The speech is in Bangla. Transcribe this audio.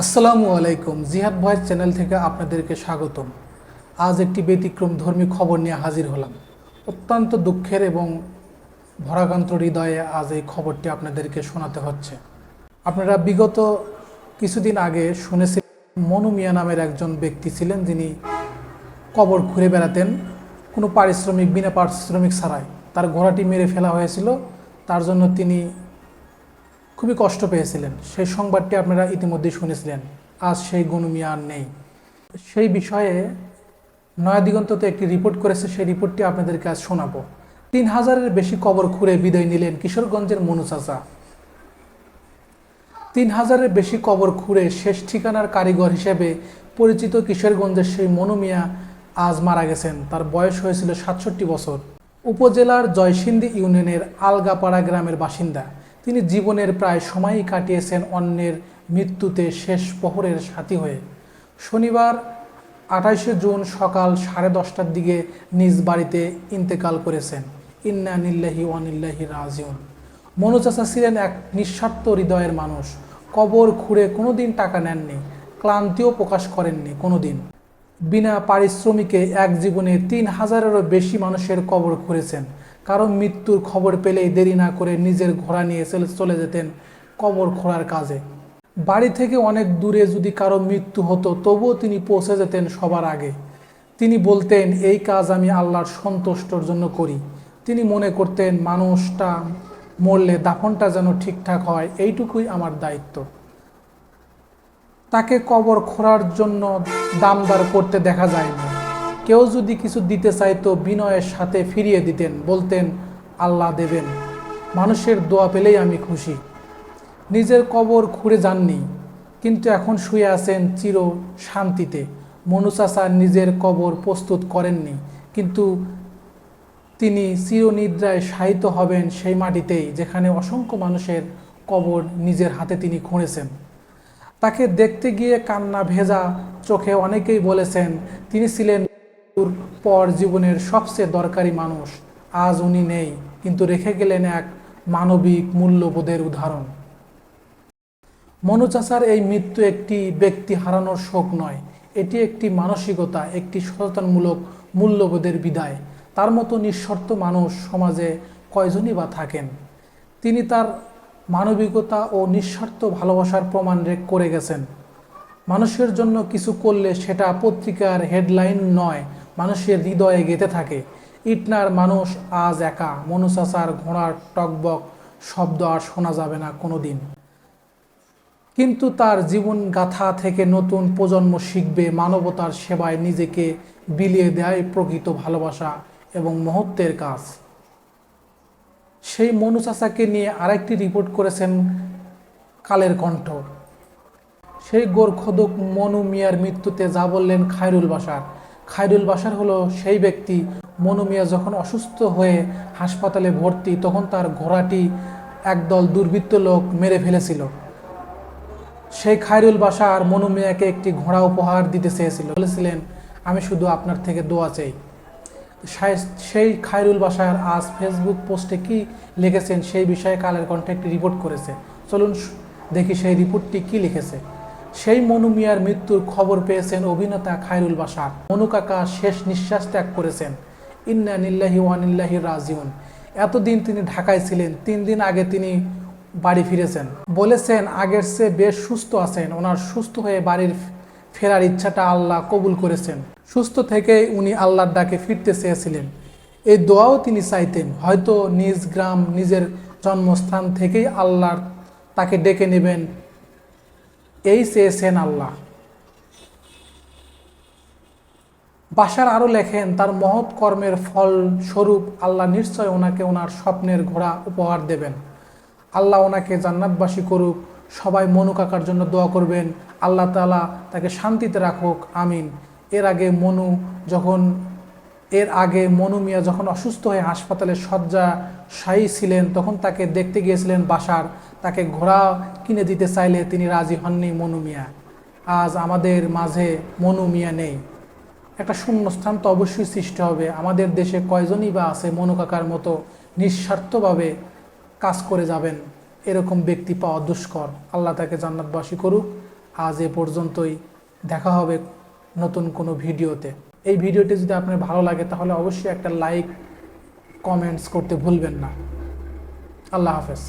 আসসালামু আলাইকুম। জিহাদ ভয়েস চ্যানেল থেকে আপনাদেরকে স্বাগতম। আজ একটি ব্যতিক্রম ধর্মী খবর নিয়ে হাজির হলাম। অত্যন্ত দুঃখের এবং ভরাকান্ত হৃদয়ে আজ এই খবরটি আপনাদেরকে শোনাতে হচ্ছে। আপনারা বিগত কিছুদিন আগে শুনেছিলেন, মনু মিয়া নামের একজন ব্যক্তি ছিলেন যিনি কবর ঘুরে বেড়াতেন। কোনো পারিশ্রমিক, বিনা পারিশ্রমিক ছাড়াই তার ঘোড়াটি মেরে ফেলা হয়েছিল। তার জন্য তিনি খুবই কষ্ট পেয়েছিলেন। সেই সংবাদটি আপনারা ইতিমধ্যে শুনেছিলেন। আজ সেই গনুমিয়া আর নেই। সেই বিষয়ে নয়াদিগন্ততে একটি রিপোর্ট করেছে, সেই রিপোর্টটি আপনাদেরকে আজ শোনাবো। তিন হাজারের বেশি কবর খুঁড়ে বিদায় নিলেন কিশোরগঞ্জের মনু চাচা। তিন হাজারের বেশি কবর খুঁড়ে শেষ ঠিকানার কারিগর হিসেবে পরিচিত কিশোরগঞ্জের সেই মনু মিয়া আজ মারা গেছেন। তার বয়স হয়েছিল সাতষট্টি বছর। উপজেলার জয়সিন্দি ইউনিয়নের আলগাপাড়া গ্রামের বাসিন্দা। তিনি জীবনের প্রায় সময়ই কাটিয়েছেন অন্যের মৃত্যুতে শেষ প্রহরের সাথী হয়ে। শনিবার, আঠাশে জুন সকাল সাড়ে দশটার দিকে নিজ বাড়িতে ইন্তেকাল করেছেন। ইন্না নিল্লাহি ওয়ানিল্লাহি রাজিউন। মনু চাচা ছিলেন এক নিঃস্বার্থ হৃদয়ের মানুষ। কবর খুঁড়ে কোনোদিন টাকা নেননি, ক্লান্তিও প্রকাশ করেননি কোনোদিন। বিনা পারিশ্রমিকে এক জীবনে তিন হাজারেরও বেশি মানুষের কবর খুঁড়েছেন। কারণ মৃত্যুর খবর পেলেই দেরি না করে নিজের ঘোড়া নিয়ে চলে যেতেন কবর খোঁড়ার কাজে। বাড়ি থেকে অনেক দূরে যদি কারও মৃত্যু হতো, তবুও তিনি পৌঁছে যেতেন সবার আগে। তিনি বলতেন, এই কাজ আমি আল্লাহর সন্তুষ্টর জন্য করি। তিনি মনে করতেন, মানুষটা মরলে দাফনটা যেন ঠিকঠাক হয়, এইটুকুই আমার দায়িত্ব। তাকে কবর খোঁড়ার জন্য দামদার করতে দেখা যায়নি। কেউ যদি কিছু দিতে চাইতো বিনয়ের সাথে ফিরিয়ে দিতেন, বলতেন, আল্লাহ দেবেন। মানুষের দোয়া পেলেই আমি খুশি। নিজের কবর খুঁড়ে যাননি, কিন্তু এখন শুয়ে আছেন চির শান্তিতে। মনুচাচা নিজের কবর প্রস্তুত করেননি, কিন্তু তিনি চিরনিদ্রায় শায়িত হবেন সেই মাটিতেই, যেখানে অসংখ্য মানুষের কবর নিজের হাতে তিনি খুঁড়েছেন। তাকে দেখতে গিয়ে কান্না ভেজা চোখে অনেকেই বলেছেন, তিনি ছিলেন মৃত্যুর পর জীবনের সবচেয়ে দরকারি মানুষ আজ উনি নেই, কিন্তু রেখে গেলেন এক মানবিক মূল্যবোধের উদাহরণ। মনুচাচার এই মৃত্যু একটি ব্যক্তি হারানোর শোক নয়, এটি একটি মানসিকতা, একটি সচেতনমূলক মূল্যবোধের বিদায়। তার মতো নিঃশর্ত মানুষ সমাজে কয়জনই বা থাকেন? তিনি তার মানবিকতা ও নিঃস্বার্থ ভালোবাসার প্রমাণ করে গেছেন। মানুষের জন্য কিছু করলে সেটা পত্রিকার হেডলাইন নয় মানুষের হৃদয়ে গেঁথে থাকে। ইটনার মানুষ আজ একা। মনুচাচার ঘোড়ার টকবক শব্দ আর শোনা যাবে না কোনো দিন কিন্তু তার জীবন গাথা থেকে নতুন প্রজন্ম শিখবে, মানবতার সেবায় নিজেকে বিলিয়ে দেয় প্রকৃত ভালোবাসা এবং মহত্বের কাজ। সেই মনু চাচাকে নিয়ে আরেকটি রিপোর্ট করেছেন কালের কণ্ঠ। সেই গোরখদক মনু মিয়ার মৃত্যুতে যা বললেন খায়রুল বাসার খায়রুল বাসার হলো সেই ব্যক্তি। মনু মিয়া যখন অসুস্থ হয়ে হাসপাতালে ভর্তি, তখন তার ঘোড়াটি একদল দুর্বৃত্ত লোক মেরে ফেলেছিল। সেই খায়রুল বাসার মনু মিয়াকে একটি ঘোড়া উপহার দিতে চেয়েছিল। বলেছিলেন, আমি শুধু আপনার থেকে দোয়া চাই। সেই খায়রুল বাসার আজ ফেসবুক পোস্টে কি লিখেছেন সেই বিষয়ে কালের কণ্ঠে একটি রিপোর্ট করেছে। চলুন দেখি সেই রিপোর্টটি কি লিখেছে। সেই মনু মিয়ার মৃত্যুর খবর পেয়েছেন অভিনেতা খায়রুল বাসার মনু কাকা শেষ নিঃশ্বাস ত্যাগ করেছেন। ইন্না নিল্লাহি ওয়ানিল্লাহি রাজিউন। এতদিন তিনি ঢাকায় ছিলেন, তিন দিন আগে তিনি বাড়ি ফিরেছেন। বলেছেন, আগের চেয়ে বেশ সুস্থ আছেন। ওনার সুস্থ হয়ে বাড়ির ফেরার ইচ্ছাটা আল্লাহ কবুল করেছেন। সুস্থ থেকে উনি আল্লাহর ডাকে ফিরতে চেয়েছিলেন। এই দোয়াও তিনি চাইতেন। হয়তো নিজ গ্রাম, নিজের জন্মস্থান থেকেই আল্লাহর তাকে ডেকে নেবেন এই চেয়েছেন আল্লাহ। বাসার আরও লেখেন, তার মহৎ কর্মের ফল স্বরূপ আল্লাহ নিশ্চয় ওনাকে ওনার স্বপ্নের ঘোড়া উপহার দেবেন। আল্লাহ ওনাকে জান্নাতবাসী করুক, সবাই মনু কাকার জন্য দোয়া করবেন। আল্লাহ তালা তাকে শান্তিতে রাখুক, আমিন। এর আগে মনু যখন এর আগে মনু মিয়া যখন অসুস্থ হয়ে হাসপাতালে শয্যা শায়ী ছিলেন, তখন তাকে দেখতে গিয়েছিলেন বাসার। তাকে ঘোড়া কিনে দিতে চাইলে তিনি রাজি হননি মনু মিয়া। আজ আমাদের মাঝে মনু মিয়া নেই। একটা শূন্যস্থান তো অবশ্যই সৃষ্টি হবে। আমাদের দেশে কয়জনই বা আছে মনু কাকার মতো নিঃস্বার্থভাবে কাজ করে যাবেন? এরকম ব্যক্তি পাওয়া দুষ্কর। আল্লাহ তাকে জান্নাতবাসী করুক। আজ এ পর্যন্তই। দেখা হবে নতুন কোনো ভিডিওতে। এই ভিডিওটি যদি আপনার ভালো লাগে, তাহলে অবশ্যই একটা লাইক কমেন্টস করতে ভুলবেন না। আল্লাহ হাফেজ।